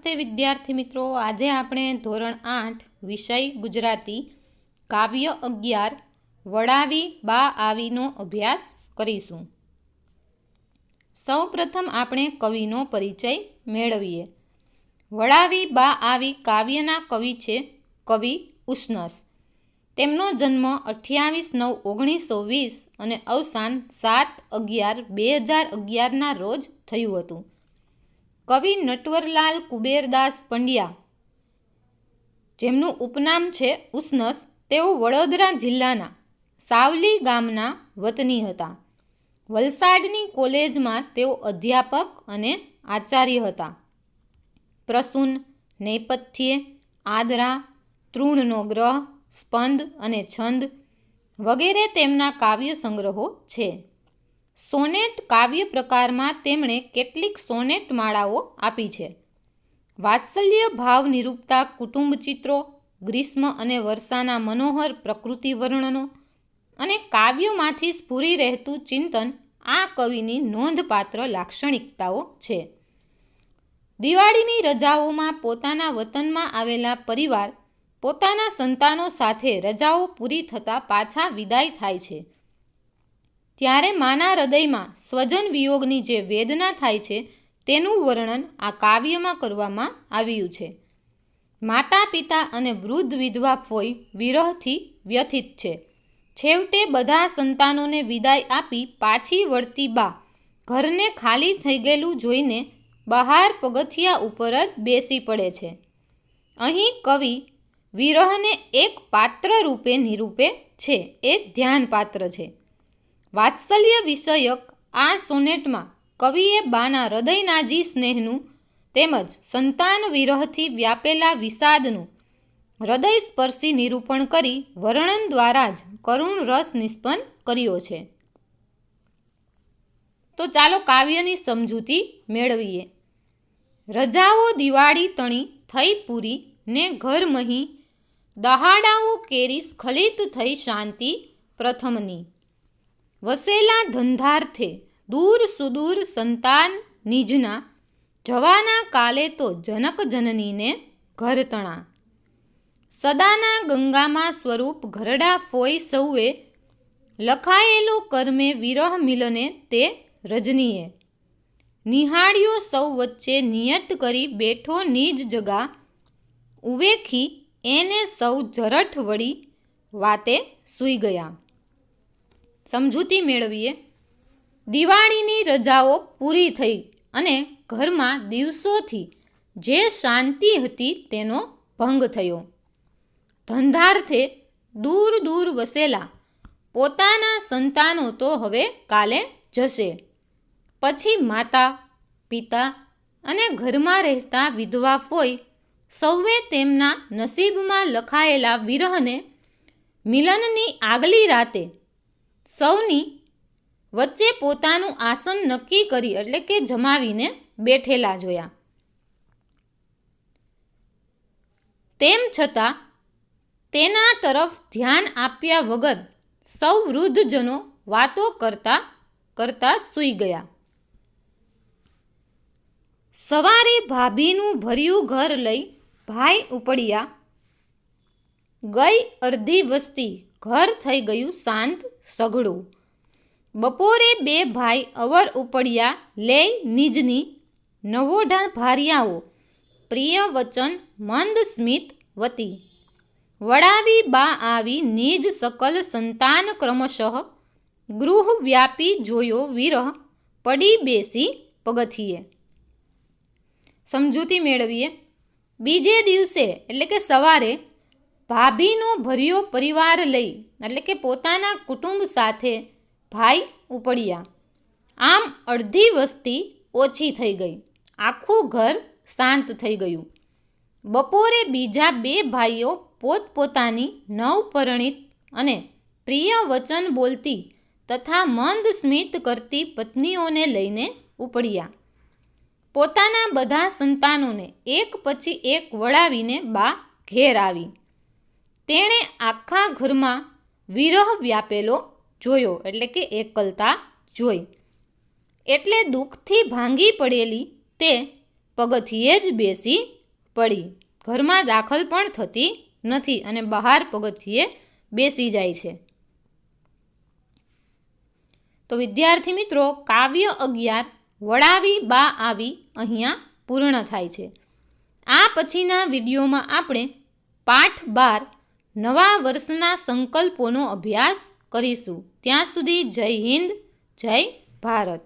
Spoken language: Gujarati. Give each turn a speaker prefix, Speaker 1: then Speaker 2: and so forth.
Speaker 1: નમસ્તે વિદ્યાર્થી મિત્રો. આજે આપણે ધોરણ આઠ, વિષય ગુજરાતી, કાવ્ય અગિયાર, વડાવી બા આવીનો અભ્યાસ કરીશું. સૌપ્રથમ આપણે કવિનો પરિચય મેળવીએ. વડાવી બા આવી કાવ્યના કવિ છે કવિ ઉષ્ણસ. તેમનો જન્મ અઠ્યાવીસ નવ ઓગણીસો વીસ અને અવસાન સાત અગિયાર બે હજાર અગિયારના રોજ થયું હતું. કવિ નટવરલાલ કુબેરદાસ પંડ્યા. જેમનું ઉપનામ છે ઉસનસ, તેઓ વડોદરા જિલ્લાના સાવલી ગામના વતની હતા. વલસાડની કોલેજમાં તેઓ અધ્યાપક અને આચાર્ય હતા. પ્રસૂન, નેપથ્ય, આદરા, તૃણનો ગ્રહ, સ્પંદ અને છંદ વગેરે તેમના કાવ્ય સંગ્રહો છે. સોનેટ કાવ્ય પ્રકારમાં તેમણે કેટલીક સોનેટ માળાઓ આપી છે. વાત્સલ્ય, ભાવ નિરૂપતા, કુટુંબ ચિત્રો, ગ્રીષ્મ અને વર્ષાના મનોહર પ્રકૃતિ વર્ણનો અને કાવ્યોમાંથી સ્ફુરી રહેતું ચિંતન આ કવિની નોંધપાત્ર લાક્ષણિકતાઓ છે. દિવાળીની રજાઓમાં પોતાના વતનમાં આવેલા પરિવાર પોતાના સંતાનો સાથે રજાઓ પૂરી થતાં પાછા વિદાય થાય છે. ત્યારે માના હૃદયમાં સ્વજન વિયોગની જે વેદના થાય છે, તેનું વર્ણન આ કાવ્યમાં કરવામાં આવ્યું છે. માતા પિતા અને વૃદ્ધ વિધવા ફોઈ વિરહથી વ્યથિત છે. છેવટે બધા સંતાનોને વિદાય આપી પાછી વળતી બા ઘરને ખાલી થઈ ગયેલું જોઈને બહાર પગથિયા ઉપર જ બેસી પડે છે. અહીં કવિ વિરહને એક પાત્ર રૂપે નિરૂપે છે, એ ધ્યાનપાત્ર છે. વાત્સલ્ય વિષયક આ સોનેટમાં કવિએ બાના હૃદયનાજી સ્નેહનું તેમજ સંતાન વિરહથી વ્યાપેલા વિષાદનું હૃદયસ્પર્શી નિરૂપણ કરી વર્ણન દ્વારા જ કરુણ રસ નિષ્પન્ન કર્યો છે. તો ચાલો કાવ્યની સમજૂતી મેળવીએ. રજાઓ દિવાળી તણી થઈ પૂરી ને ઘર મહી, દહાડાઓ કેરી સ્ખલિત થઈ શાંતિ પ્રથમની. વસેલા ધંધાર્થે દૂર સુદૂર સંતાન નિજના જવાના કાલે તો જનક જનનીને ઘરતણા સદાના ગંગામાં સ્વરૂપ ઘરડા ફોઈ સૌએ લખાયેલું કર્મે વિરહ મિલને તે રજનીએ. નિહાળ્યો સૌ વચ્ચે નિયત કરી બેઠો નિજ જગા, ઉવેખી એને સૌ જરઠ વળી વાતે સૂઈ ગયા. સમજૂતી મેળવીએ. દિવાળીની રજાઓ પૂરી થઈ અને ઘરમાં દિવસોથી જે શાંતિ હતી તેનો ભંગ થયો. ધંધાર્થે દૂર દૂર વસેલા પોતાના સંતાનો તો હવે કાલે જશે. પછી માતા, પિતા અને ઘરમાં રહેતા વિધવા ફોઈ સૌએ તેમના નસીબમાં લખાયેલા વિરહને મિલનની આગલી રાતે સૌની વચ્ચે પોતાનું આસન નક્કી કરી એટલે કે જમાવીને બેઠેલા જોયા. તેમ છતાં તેના તરફ ધ્યાન આપ્યા વગર સૌ વૃદ્ધજનો વાતો કરતા કરતા સૂઈ ગયા. સવારે ભાભીનું ભર્યું ઘર લઈ ભાઈ ઉપડ્યા. ગઈ અડધી વસ્તી ઘર થઈ ગયું શાંત સઘળું બપોરે બે ભાઈ અવર ઉપડ્યા લે નિજની નવોઢા ભારિયાઓ પ્રિય વચન મંદ સ્મિત વતી. વડાવી બા આવી નિજ સકલ સંતાન ક્રમશઃ, ગૃહ વ્યાપી જોયો વિરહ, પડી બેસી પગથીએ સમજૂતી મેળવીએ. બીજે દિવસે, એટલે કે સવારે ભાભીનો ભર્યો પરિવાર લઈ, એટલે કે પોતાના કુટુંબ સાથે ભાઈ ઉપડ્યા. આમ અડધી વસ્તી ઓછી થઈ ગઈ. આખું ઘર શાંત થઈ ગયું. બપોરે બીજા બે ભાઈઓ પોતપોતાની નવપરણિત અને પ્રિય વચન બોલતી તથા મંદ સ્મિત કરતી પત્નીઓને લઈને ઉપડ્યા. પોતાના બધા સંતાનોને એક પછી એક વળાવીને બા ઘેર આવી. તેણે આખા ઘરમાં વિરહ વ્યાપેલો જોયો, એટલે કે એકલતા જોઈ. એટલે દુઃખથી ભાંગી પડેલી તે પગથિયે જ બેસી પડી. ઘરમાં દાખલ પણ થતી નથી અને બહાર પગથિયે બેસી જાય છે. તો વિદ્યાર્થી મિત્રો, કાવ્ય અગિયાર વળાવી બા આવી અહીંયા પૂર્ણ થાય છે. આ પછીના વિડીયોમાં આપણે પાઠ બાર નવા વર્ષના સંકલ્પોનો અભ્યાસ કરીશું. ત્યાં સુધી જય હિન્દ જય ભારત.